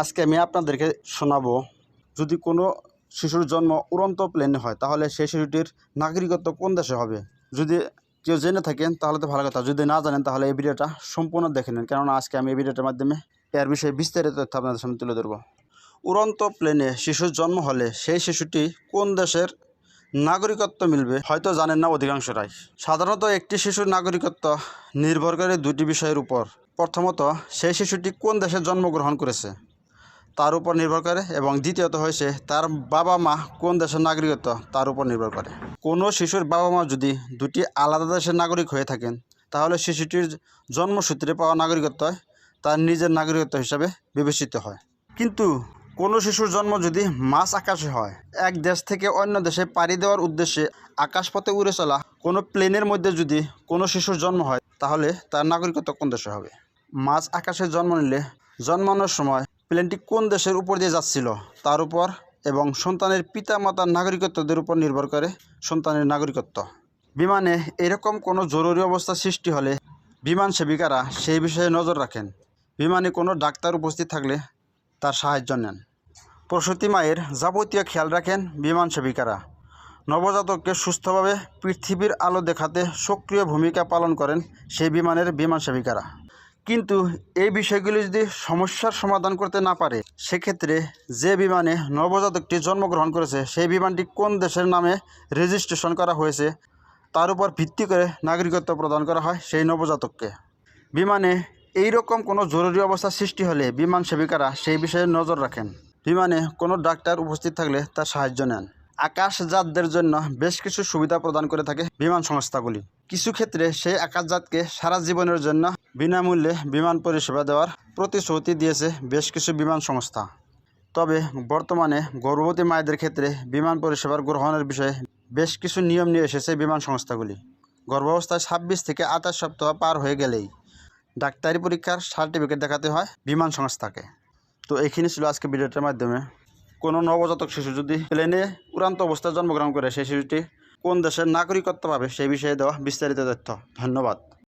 আজকে আমি আপনাদেরকে শোনাবো, যদি কোনো শিশুর জন্ম উড়ন্ত প্লেনে হয়, তাহলে সেই শিশুটির নাগরিকত্ব কোন দেশে হবে? যদি কেউ জেনে থাকেন, তাহলে তো ভালো কথা। যদি না জানেন, তাহলে এই ভিডিওটা সম্পূর্ণ দেখে নিন। কেননা আজকে আমি এই ভিডিওটার মাধ্যমে এর বিষয়ে বিস্তারিত তথ্য আপনাদের সামনে তুলে ধরবো। উড়ন্ত প্লেনে শিশুর জন্ম হলে সেই শিশুটি কোন দেশের নাগরিকত্ব মিলবে, হয়তো জানেন না অধিকাংশরাই। সাধারণত একটি শিশুর নাগরিকত্ব নির্ভর করে দুটি বিষয়ের উপর। প্রথমত, সেই শিশুটি কোন দেশে জন্মগ্রহণ করেছে? তার উপর নির্ভর করে এবং দ্বিতীয়ত হয়েছে তার বাবা মা কোন দেশের নাগরিকত্ব তার উপর নির্ভর করে। কোনো শিশুর বাবা মা যদি দুটি আলাদা দেশের নাগরিক হয়ে থাকেন, তাহলে শিশুটির জন্মসূত্রে পাওয়া নাগরিকত্ব তার নিজের নাগরিকত্ব হিসাবে বিবেচিত হয়। কিন্তু কোনো শিশুর জন্ম যদি মাছ আকাশে হয়, এক দেশ থেকে অন্য দেশে পাড়ি দেওয়ার উদ্দেশ্যে আকাশপথে উড়ে চলা কোনো প্লেনের মধ্যে যদি কোনো শিশুর জন্ম হয়, তাহলে তার নাগরিকত্ব কোন দেশে হবে? মাছ আকাশে জন্ম নিলে জন্মানোর সময় প্লেনটি কোন দেশের উপর দিয়ে যাচ্ছিল? তার উপর এবং সন্তানের পিতা মাতার নাগরিকত্বদের উপর নির্ভর করে সন্তানের নাগরিকত্ব। বিমানে এরকম কোনো জরুরি অবস্থা সৃষ্টি হলে বিমান সেবিকারা সেই বিষয়ে নজর রাখেন। বিমানে কোনো ডাক্তার উপস্থিত থাকলে তার সাহায্য নেন। প্রসূতি মায়ের যাবতীয় খেয়াল রাখেন বিমান সেবিকারা। নবজাতককে সুস্থভাবে পৃথিবীর আলো দেখাতে সক্রিয় ভূমিকা পালন করেন সেই বিমানের বিমান সেবিকারা। কিন্তু এই বিষয়গুলি যদি সমস্যার সমাধান করতে না পারে, সেক্ষেত্রে যে বিমানে নবজাতকটি জন্মগ্রহণ করেছে, সেই বিমানটি কোন দেশের নামে রেজিস্ট্রেশন করা হয়েছে, তার উপর ভিত্তি করে নাগরিকত্ব প্রদান করা হয় সেই নবজাতককে। বিমানে এই রকম কোনো জরুরি অবস্থা সৃষ্টি হলে বিমান সেবিকারা সেই বিষয়ে নজর রাখেন। বিমানে কোনো ডাক্তার উপস্থিত থাকলে তার সাহায্য নেন। আকাশযাত্রীদের জন্য বেশ কিছু সুবিধা প্রদান করে থাকে বিমান সংস্থাগুলি। কিছু ক্ষেত্রে সেই আকাশযাত্রীকে সারা জীবনের জন্য বিনামূল্যে বিমান পরিষেবা দেওয়ার প্রতিশ্রুতি দিয়েছে বেশ কিছু বিমান সংস্থা। তবে বর্তমানে গর্ভবতী মায়েদের ক্ষেত্রে বিমান পরিষেবার গ্রহণের বিষয়ে বেশ কিছু নিয়ম নিয়ে এসেছে বিমান সংস্থাগুলি। গর্ভাবস্থায় ছাব্বিশ থেকে আঠাশ সপ্তাহ পার হয়ে গেলেই ডাক্তারি পরীক্ষার সার্টিফিকেট দেখাতে হয় বিমান সংস্থাকে। তো এইখানে ছিল আজকে ভিডিওটার মাধ্যমে। কোনো নবজাতক শিশু যদি প্লেনে উড়ান্ত অবস্থায় জন্মগ্রহণ করে, সেই শিশুটি কোন দেশের নাগরিকত্ব পাবে, সেই বিষয়ে দেওয়া বিস্তারিত তথ্য। ধন্যবাদ।